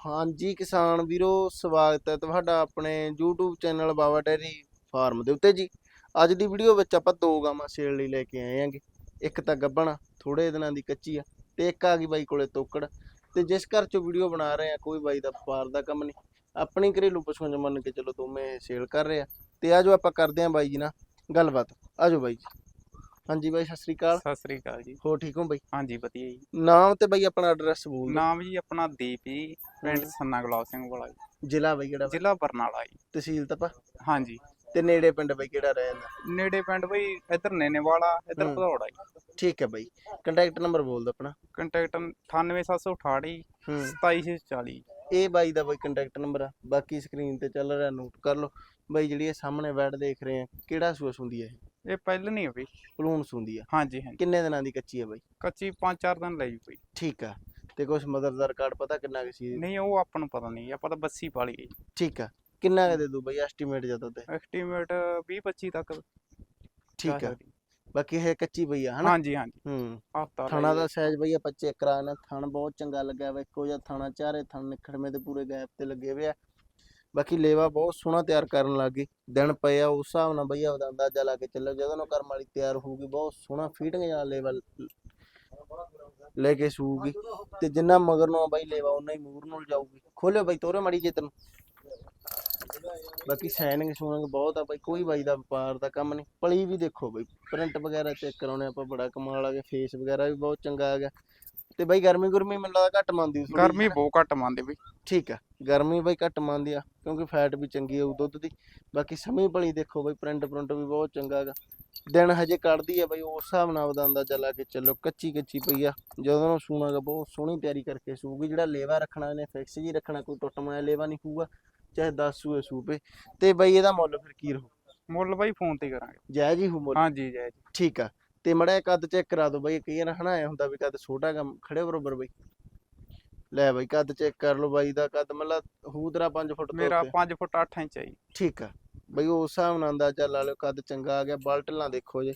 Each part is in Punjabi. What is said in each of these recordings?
ਹਾਂਜੀ ਕਿਸਾਨ ਵੀਰੋ, ਸਵਾਗਤ ਹੈ ਤੁਹਾਡਾ ਆਪਣੇ YouTube channel Baba dairy farm ਦੇ ਉੱਤੇ ਜੀ। ਅੱਜ ਦੀ ਵੀਡੀਓ ਵਿੱਚ ਆਪਾਂ ਦੋ ਗਾਵਾਂ ਸੇਲ ਲਈ ਲੈ ਕੇ ਆਏ ਆਂਗੇ ਇੱਕ ਤਾਂ ਗੱਬਣ ਥੋੜੇ ਦਿਨਾਂ ਦੀ ਕੱਚੀ ਆ ਤੇ ਇੱਕ ਆ ਗਈ ਬਾਈ ਕੋਲੇ ਤੋਕੜ। ਤੇ ਜਿਸ ਘਰ ਚੋਂ ਵੀਡੀਓ ਬਣਾ ਰਹੇ ਆ, ਕੋਈ ਬਾਈ ਦਾ ਵਪਾਰ ਦਾ ਕੰਮ ਨਹੀਂ। ਆਪਣੀ ਘਰੇਲੂ ਪਸ਼ੂਆਂ ਚ ਮੰਨ ਕੇ ਚਲੋ ਦੋਵੇਂ ਸੇਲ ਕਰ ਰਹੇ ਆ। ਤੇ ਆਜੋ ਆਪਾਂ ਕਰਦੇ ਆਂ ਬਾਈ ਜੀ ਨਾਲ ਗੱਲਬਾਤ। ਆਜੋ ਬਾਈ ਜੀ। ਹਾਂਜੀ ਬਾਈ ਸਤਿ ਸ੍ਰੀ ਅਕਾਲ। ਸਤਿ ਸ੍ਰੀ ਅਕਾਲ ਜੀ। ਹੋ ਠੀਕ ਹੋ ਬਾਈ? ਹਾਂਜੀ ਵਧੀਆ ਜੀ। ਨਾਮ ਤੇ ਬਾਈ ਆਪਣਾ ਐਡਰੈਸ ਬੋਲ ਨਾਮ ਜੀ ਆਪਣਾ ਦੀਪ ਜੀ ਪਿੰਡ। ਸੰਨਾ ਗੁਲਾਬ ਸਿੰਘ ਵਾਲਾ ਜੀ। ਜ਼ਿਲ੍ਹਾ ਬਾਈ ਕਿਹੜਾ? ਜ਼ਿਲ੍ਹਾ ਬਰਨਾਲਾ ਜੀ। ਤਹਿਸੀਲ ਤਪਾ? ਹਾਂਜੀ। ਤੇ ਨੇੜੇ ਪਿੰਡ ਬਾਈ ਕਿਹੜਾ ਰਹਿ ਜਾਂਦਾ ਨੇੜੇ ਪਿੰਡ ਬਈ ਇੱਧਰ ਨੇਨੇਵਾਲਾ ਇੱਧਰ। ਭਦੌੜਾ ਜੀ। ਠੀਕ ਹੈ ਬਾਈ। ਕੰਟੈਕਟ ਨੰਬਰ ਬੋਲ ਦਿਓ ਆਪਣਾ। ਕੰਟੈਕਟ 98768 ਹੂੰ। 27640 ਇਹ ਬਾਈ ਦਾ ਬਾਈ ਕੰਟੈਕਟ ਨੰਬਰ ਆ। ਬਾਕੀ ਸਕਰੀਨ ਤੇ ਚੱਲ ਰਿਹਾ ਨੋਟ ਕਰ ਲਓ। ਬਾਈ ਜਿਹੜੀ ਇਹ ਸਾਹਮਣੇ ਬੈਡ ਦੇਖ ਰਹੇ ਆ ਕਿਹੜਾ ਸੂਆ ਸੁੰਦੀ ਹੈ ਇਹ ਪਹਿਲ ਨਹੀਂ ਹੈ ਬਈ। ਪਲੂਣ ਸੁੰਦੀ ਆ। ਹਾਂਜੀ ਹਾਂਜੀ। ਕਿੰਨੇ ਦਿਨਾਂ ਦੀ ਕੱਚੀ ਆ ਬਾਈ? ਕੱਚੀ 5-4 ਦਿਨ ਲਈ ਬਈ। ਠੀਕ ਆ। ਤੇ ਕੁਛ ਮਦਰ ਦਾ ਰਿਕਾਰਡ ਪਤਾ ਕਿੰਨਾ ਕੁ ਸੀ? ਨਹੀਂ ਉਹ ਆਪਾਂ ਨੂੰ ਪਤਾ ਨਹੀਂ। ਆਪਾਂ ਤਾਂ ਬੱਸੀ ਪਾਲੀ ਗਈ ਠੀਕ ਆ। ਕਿੰਨਾ ਕੁ ਦੇ ਦੂ ਬਾਈ ਐਸਟੀਮੇਟ ਜਦੋਂ ਤੇ? ਐਸਟੀਮੇਟ 20-25 ਤੱਕ। ਠੀਕ ਆ। ਬਾਕੀ ਇਹ ਕੱਚੀ ਪਈ ਆ ਹਨਾ? ਹਾਂਜੀ ਹਾਂਜੀ। ਹੂੰ। ਹਫਤਾ ਥਾਣਾ ਦਾ ਸਾਈਜ਼ ਬਈ ਆਪਾਂ ਚੈੱਕ ਕਰਾਣਾ ਥਣ ਬਹੁਤ ਚੰਗਾ ਲੱਗਿਆ ਵਾ ਇੱਕੋ ਜਿਹਾ ਥਾਣਾ ਚਾਰੇ ਥਣ ਨਿਖੜਵੇਂ ਤੇ ਪੂਰੇ ਗੈਪ ਤੇ ਲੱਗੇ ਹੋਏ ਆ। ਬਾਕੀ ਲੇਵਾ ਬਹੁਤ ਸੋਹਣਾ ਤਿਆਰ ਕਰਨ ਲੱਗ ਗਈ। ਦਿਨ ਪਏ ਆ, ਉਸ ਹਿਸਾਬ ਨਾਲ ਬਈ ਆਪਦਾ ਅੰਦਾਜ਼ਾ ਲਾ ਕੇ ਚੱਲੋ, ਜਦੋਂ ਨੂੰ ਕਰਮ ਵਾਲੀ ਤਿਆਰ ਹੋਊਗੀ, ਬਹੁਤ ਸੋਹਣਾ ਫੀਟਿੰਗ ਵਾਲਾ ਲੇਵਾ। ਲੈ ਕੇ ਸੂਗੀ ਤੇ ਜਿੰਨਾ ਮਗਰ ਨੂੰ ਆ ਬਾਈ ਲੇਵਾ ਉਹਨਾਂ ਹੀ ਮੂਰ ਨੂੰ ਜਾਊਗੀ। ਖੋਲਿਓ ਬਾਈ ਤੋਰੇ ਮੜੀ ਜੇ ਤੈਨੂੰ। ਬਾਕੀ ਸਾਈਨਿੰਗ ਸੂਨਿੰਗ ਬਹੁਤ ਆ ਬਾਈ, ਕੋਈ ਬਾਈ ਦਾ ਵਪਾਰ ਦਾ ਕੰਮ ਨਹੀਂ। ਪਲੀ ਵੀ ਦੇਖੋ ਬਾਈ ਪ੍ਰਿੰਟ ਵਗੈਰਾ ਚੈੱਕ ਕਰਾਉਣੇ, ਆਪਾਂ ਬੜਾ ਕਮਾਲ ਆ ਗਿਆ ਫੇਸ ਵਗੈਰਾ ਵੀ ਬਹੁਤ ਚੰਗਾ ਆ ਗਿਆ। ਤੇ ਬਾਈ ਗਰਮੀ ਗੁਰਮੀ ਮੈਨੂੰ ਲੱਗਦਾ ਘੱਟ ਮੰਨਦੀ ਥੋੜ੍ਹੀ ਗਰਮੀ। ਬਹੁਤ ਘੱਟ ਮੰਨਦੇ ਬਈ। ਠੀਕ ਆ ਗਰਮੀ ਬਾਈ ਘੱਟ ਮੰਨਦੀ ਆ ਕਿਉਂਕਿ ਫੈਟ ਵੀ ਚੰਗੀ ਆਊ ਦੁੱਧ ਦੀ। ਬਾਕੀ ਸਮੀ ਭਲੀ ਦੇਖੋ ਬਾਈ ਪ੍ਰਿੰਟ ਪ੍ਰਿੰਟ ਵੀ ਬਹੁਤ ਚੰਗਾ ਹੈਗਾ। ਦਿਨ ਹਜੇ ਕੱਢਦੀ ਆ ਬਾਈ ਉਸ ਹਿਸਾਬ ਨਾਲ ਉਹਦਾ ਅੰਦਾਜ਼ਾ ਲਾ ਕੇ ਚੱਲੋ ਕੱਚੀ ਕੱਚੀ ਪਈ ਆ। ਜਦੋਂ ਨੂੰ ਸੂਣਾਗਾ ਬਹੁਤ ਸੋਹਣੀ ਤਿਆਰੀ ਕਰਕੇ ਸੂਗੀ ਜਿਹੜਾ ਲੇਵਾ ਰੱਖਣਾ ਇਹਨੇ ਫਿਕਸ ਜੀ ਰੱਖਣਾ ਕੋਈ ਟੁੱਟ ਮਾਇਆ ਲੇਵਾ ਨਹੀਂ ਹੋਊਗਾ ਚਾਹੇ 10 ਸੂਏ ਸੂਪੇ। ਤੇ ਬਾਈ ਇਹਦਾ ਮੁੱਲ ਫਿਰ ਕੀ ਰਹੂ? ਮੁੱਲ ਬਾਈ ਫੋਨ ਤੇ ਕਰਾਂਗੇ। ਜਾਇਜ਼ ਹੀ ਹੋਊ ਮੁੱਲ? ਹਾਂਜੀ ਜੈ ਜੀ ਠੀਕ ਆ। ਤੇ ਮੜਾ ਕੱਦ ਚੈੱਕ ਕਰਾ ਦਿਓ ਬਾਈ ਕਈ ਵਾਰ ਹਨਾ ਹੁੰਦਾ ਵੀ ਕੱਦ ਛੋਟਾ ਗਾ ਖੜੇ ਬਰੋਬਰ ਬਾਈ। ਲੈ ਬਾਈ ਕੱਦ ਚੈੱਕ ਕਰ ਲਓ ਬਾਈ ਦਾ ਕੱਦ ਮਤਲਬ ਹੂ ਤੇਰਾ 5 ਫੁੱਟ ਤੋਂ ਮੇਰਾ ਉੱਤੇ। 5 ਫੁੱਟ 8 ਇੰਚ ਹੈ ਜੀ। ਠੀਕ ਆ। ਬਈ ਉਸ ਹਿਸਾਬ ਨਾਲ ਅੰਦਾਜ਼ਾ ਲਾ ਲਿਓ ਕੱਦ ਚੰਗਾ ਆ ਗਿਆ ਬਾਲਟਲਾਂ ਦੇਖੋ ਜੇ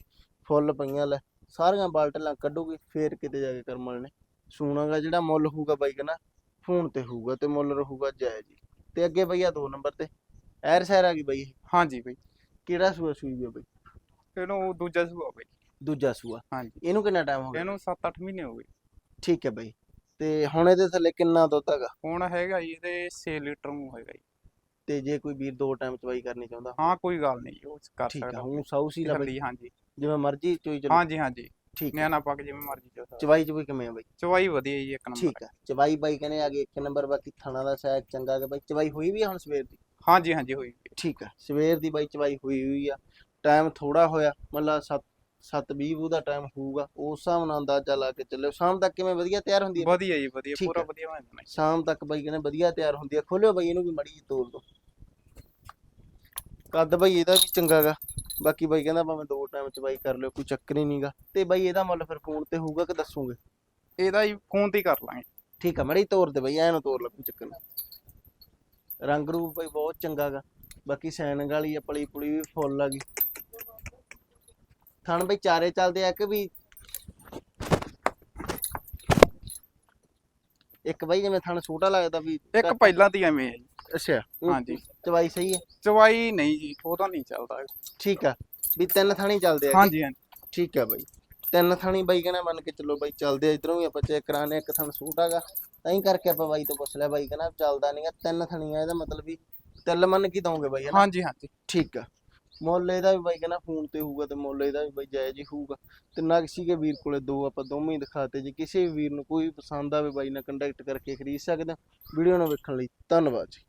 ਫੁੱਲ ਪਈਆਂ ਲੈ। ਸਾਰੀਆਂ ਬਾਲਟਲਾਂ ਕੱਢੂਗੀ ਫੇਰ ਕਿਤੇ ਜਾ ਕੇ ਕਰਮਲ ਨੇ। ਸੂਣਾਗਾ ਜਿਹੜਾ ਮੁੱਲ ਹੋਊਗਾ ਬਾਈ ਕਹਿੰਦਾ ਫੋਨ ਤੇ ਹੋਊਗਾ ਤੇ ਮੁੱਲ ਰਹੂਗਾ ਜਾਇਜ਼ ਜੀ ਤੇ ਅੱਗੇ ਬਈਆ ਦੋ ਨੰਬਰ ਤੇ ਐਰ ਸੈਰ ਆ ਗਈ ਬਈ ਇਹ। ਹਾਂਜੀ ਬਈ। ਕਿਹੜਾ ਸੂਆ ਸੂਈ ਆ ਬਈ? ਇਹਨੂੰ ਦੂਜਾ ਸੁਭਾਅ ਬਈ। ਦੂਜਾ ਸੂਆ। ਹਾਂਜੀ। ਇਹਨੂੰ ਕਿੰਨਾ ਟਾਈਮ ਹੋ ਗਿਆ? ਇਹਨੂੰ 7-8 ਮਹੀਨੇ ਹੋ ਗਏ। ਠੀਕ ਹੈ ਬਈ। ਤੇ ਹੁਣ ਇਹਦੇ ਥੱਲੇ ਕਿੰਨਾ ਦੁੱਧ ਹੈਗਾ? ਹੁਣ ਹੈਗਾ ਜੀ ਇਹਦੇ 6 ਲੀਟਰ ਨੂੰ ਹੋਏਗਾ ਜੀ। ਤੇ ਜੇ ਕੋਈ ਵੀਰ ਦੋ ਟਾਈਮ ਚਵਾਈ ਕਰਨੀ ਚਾਹੁੰਦਾ? ਹਾਂ ਕੋਈ ਗੱਲ ਨਹੀਂ ਉਹ ਕਰ ਠੀਕ ਆ ਸਕਦਾ। ਹੁਣ ਸਾਊਸੀ ਲਾ ਬਈ। ਹਾਂਜੀ ਜਿਵੇਂ ਮਰਜ਼ੀ ਚੋਈ ਚਲੋ। ਹਾਂਜੀ ਹਾਂਜੀ। ਠੀਕ ਆ ਨਿਆਣਾ ਪੱਕ ਜਿਵੇਂ ਮਰਜ਼ੀ ਚੋ ਸਕਦਾ। ਚਵਾਈ ਚ ਕੋਈ ਕਿਵੇਂ ਆ ਬਈ? ਚਵਾਈ ਵਧੀਆ ਜੀ ਇੱਕ ਨੰਬਰ ਠੀਕ ਆ ਚਵਾਈ ਬਾਈ ਕਹਿੰਦੇ ਆ ਗਈ ਇੱਕ ਨੰਬਰ ਬਾਕੀ ਥਣਾ ਦਾ ਸਾਇਜ਼ ਚੰਗਾ ਕਿ ਬਾਈ ਚਵਾਈ ਹੋਈ ਵੀ ਆ ਹੁਣ ਸਵੇਰ ਦੀ? ਹਾਂਜੀ ਹਾਂਜੀ ਹੋਈ। ਠੀਕ ਆ ਸਵੇਰ ਦੀ ਬਾਈ ਚਵਾਈ ਹੋਈ ਹੋਈ ਆ। ਟਾਈਮ ਥੋੜਾ ਹੋਇਆ। ਮਤਲਬ 7 7:20 ਦਾ ਟਾਈਮ ਹੋਊਗਾ ਉਸ ਹਿਸਾਬ ਨਾਲ ਅੰਦਾਜ਼ਾ ਲਾ ਕੇ ਚੱਲਿਓ। ਸ਼ਾਮ ਤੱਕ ਕਿਵੇਂ ਵਧੀਆ ਤਿਆਰ ਹੁੰਦੀ ਹੈ? ਵਧੀਆ ਜੀ ਵਧੀਆ ਠੀਕ ਪੂਰਾ। ਵਧੀਆ ਬਣ ਜਾਣਾ। ਜੀ। ਸ਼ਾਮ ਤੱਕ ਬਾਈ ਕਹਿੰਦੇ ਵਧੀਆ ਤਿਆਰ ਹੁੰਦੀ ਆ ਖੋਲਿਓ ਬਾਈ ਇਹਨੂੰ ਵੀ ਮੜੀ ਜਿਹੀ ਤੋੜ ਦੋ। ਕੱਦ ਬਾਈ ਇਹਦਾ ਵੀ ਚੰਗਾ ਗਾ। ਬਾਕੀ ਬਾਈ ਕਹਿੰਦਾ ਭਾਵੇਂ ਦੋ ਟਾਈਮ ਚਵਾਈ ਕਰ ਲਿਓ ਕੋਈ ਚੱਕਰ ਹੀ ਨਹੀਂਗਾ। ਤੇ ਬਾਈ ਇਹਦਾ ਮੁੱਲ ਫਿਰ ਫੋਨ ਤੇ ਹੋਊਗਾ ਕਿ ਦੱਸੋਗੇ? ਇਹਦਾ ਹੀ ਫੋਨ ਤੇ ਹੀ ਕਰ ਲਾਂਗੇ। ਠੀਕ ਆ ਮੜੀ ਤੋਰ ਦੇ ਬਈ ਐਨ ਤੋਰ ਲੈ ਕੋਈ ਚੱਕਰ ਨਹੀਂ। ਰੰਗ ਰੂਪ ਬਈ ਬਹੁਤ ਚੰਗਾ ਗਾ। ਬਾਕੀ ਸੈਨਿੰਗ ਵਾਲੀ ਆ ਪਲੀ ਪੁਲੀ ਵੀ ਫੁੱਲ ਆ ਗਈ। ਥਣ ਬਈ ਚਾਰੇ ਚੱਲਦੇ ਆ ਕਿ ਵੀ। ਇੱਕ ਬਈ ਜਿਵੇਂ ਥਣ ਛੋਟਾ ਲੱਗਦਾ ਵੀ ਇੱਕ ਪਹਿਲਾਂ ਦੀ ਐਵੇਂ ਹੈ ਜੀ। ਅੱਛਾ। ਹਾਂਜੀ ਚਵਾਈ ਸਹੀ ਹੈ? ਚਵਾਈ ਨਹੀਂ ਜੀ ਉਹ ਤਾਂ ਨਹੀਂ ਚੱਲਦਾ। ਠੀਕ ਆ। ਵੀ ਤਿੰਨ ਥਾਣੀ ਚੱਲਦੇ ਆ ਹਾਂਜੀ ਹਾਂਜੀ ਠੀਕ ਆ ਬਾਈ। ਤਿੰਨ ਥਾਣੀ ਬਾਈ ਕਹਿੰਦਾ ਮੰਨ ਕੇ ਚੱਲੋ ਬਾਈ ਚੱਲਦੇ ਆ ਇਧਰੋਂ ਵੀ ਆਪਾਂ ਚੈੱਕ ਕਰਾਣੇ ਇੱਕ ਥਣ ਛੋਟਾ ਗਾ ਤਾਂ ਹੀ ਕਰਕੇ ਆਪਾਂ ਬਾਈ ਤੋਂ ਪੁੱਛ ਲਿਆ ਬਾਈ ਕਹਿੰਦਾ ਚੱਲਦਾ ਨਹੀਂਗਾ ਤਿੰਨ ਥਣੀਆਂ ਇਹਦਾ ਮਤਲਬ ਵੀ ਤਿੱਲ ਮੰਨ ਕੀ ਦੋਗੇ ਬਾਈ ਹਨਾ ਹਾਂਜੀ ਹਾਂਜੀ ਠੀਕ ਆ। ਮੁੱਲ ਇਹਦਾ ਵੀ ਬਾਈ ਕਹਿੰਦਾ ਫੋਨ ਤੇ ਹੋਊਗਾ ਤੇ ਮੁੱਲ ਇਹਦਾ ਵੀ ਬਾਈ ਜਾਇਜ਼ ਹੀ ਹੋਊਗਾ। ਤੇ ਨਕਸ਼ੀ ਕੇ ਵੀਰ ਕੋਲੇ ਦੋ, ਆਪਾਂ ਦੋਵੇਂ ਹੀ ਦਿਖਾਤੇ। ਜੇ ਕਿਸੇ ਵੀ ਵੀਰ ਨੂੰ ਕੋਈ ਵੀ ਪਸੰਦ ਆਵੇ ਬਾਈ ਨਾਲ ਕੰਟੈਕਟ ਕਰਕੇ ਖਰੀਦ ਸਕਦੇ ਵੀਡੀਓ ਨੂੰ ਵੇਖਣ ਲਈ ਧੰਨਵਾਦ ਜੀ।